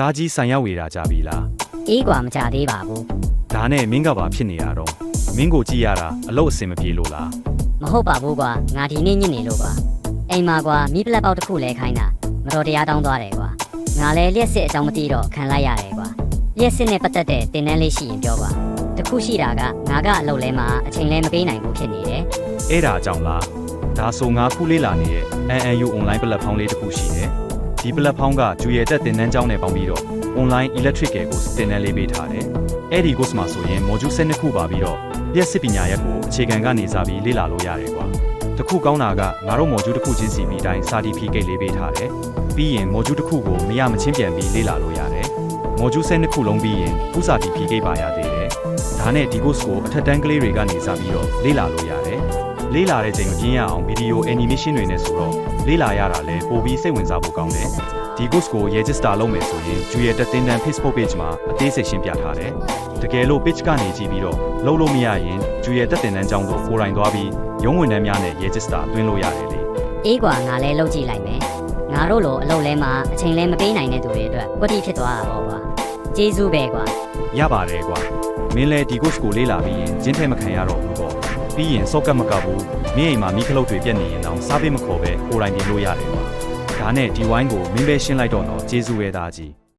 သားကြီးဆိုင်ရောက်ဝေတာကြပြီလား အေးกว่าမကြသေးပါဘူး ဒါနဲ့မင်းကပါဖြစ်နေရတော့မင်းကိုကြည့်ရတာအလို့အစင်မပြေလို့လား မဟုတ်ပါဘူးကွာငါဒီနေ့ညစ်နေလို့ကွာအိမ်မှာကွာမိပလက်ပေါက်တစ်ခုလဲခိုင်းတာမတော်တရားတောင်းသွားတယ်ကွာငါလဲလျှက်စစ်အကြောင်းမသိတော့ခံလိုက်ရတယ်ကွာလျှက်စစ်နဲ့ပတ်သက်တဲ့တင်တန်းလေးရှိရင်ပြောပါတခုရှိတာကငါကအလုပ်လဲမှာအချိန်လဲမပေးနိုင်ဘူးဖြစ်နေတယ် အဲ့ဒါအကြောင့်လားဒါဆိုငါခုလေးလာနေတဲ့ ANU online platform လေးတစ်ခုရှိတယ် ဒီ platform ကကျူရတဲ့တင်နန်းကျောင်းနဲ့ပေါင်းပြီးတော့ online electrical ကိုတင်နန်းလေးပေးထားတယ်အဲ့ဒီ course မှာဆိုရင် module 12ခုပါပြီးတော့လျှက်စစ်ပညာရပ်ကိုအခြေခံကနေစပြီးလေ့လာလို့ရတယ်ကွာတခုကောင်းတာကငါတို့ module တစ်ခုချင်းစီပြီးတိုင်း certificate လေးပေးထားတယ်ပြီးရင် module တစ်ခုကိုမရမချင်းပြန်ပြီးလေ့လာလို့ရတယ် module 12ခုလုံးပြီးရင်ဥစာ certificate ပါရသေးတယ်ဒါနဲ့ဒီ course ကိုအထက်တန်းကလေးတွေကနေစပြီးတော့လေ့လာလို့ရတယ် လေ့လာတဲ့ချိန်မပြင်းရအောင်ဗီဒီယို animation တွေနဲ့ဆိုတော့လေ့လာရတာလည်းပိုပြီးစိတ်ဝင်စားဖို့ကောင်းတယ်။ဒီ course ကို register လုပ်မယ်ဆိုရင်ကျွေတက်တင်တန်း Facebook page မှာအသေးစိတ်ရှင်းပြထားတယ်။တကယ်လို့ page ကနေကြည့်ပြီးတော့လုံးလို့မရရင်ကျွေတက်တင်တန်းကြောင်းကိုကိုယ်တိုင်သွားပြီးရုံးဝန်ထမ်းများနဲ့ register သွင်းလို့ရတယ်လေ။အေးကွာငါလည်းလုပ်ကြည့်လိုက်မယ်။ငါတို့လိုအလုပ်လဲမှာအချိန်လဲမပေးနိုင်တဲ့သူတွေအတွက်ကွတိဖြစ်သွားတာပေါ့ကွာ။ကျေးဇူးပဲကွာ။ရပါတယ်ကွာ။မင်းလည်းဒီ course ကိုလေ့လာပြီးရင်ကျင်းထဲမခံရတော့ဘူးပေါ့။ ပြီးရင်စော့ကတ်မကပ်ဘူးမင်းအိမ်မှာမိခလုတ်တွေပြက်နေရင်တော့စားပေးမခေါ်ပဲကိုယ်တိုင်ပြင်လို့ရတယ်ကွာဒါနဲ့ဒီဝိုင်းကိုမင်းပဲရှင်းလိုက်တော့တော့ကျေးဇူးပဲသားကြီး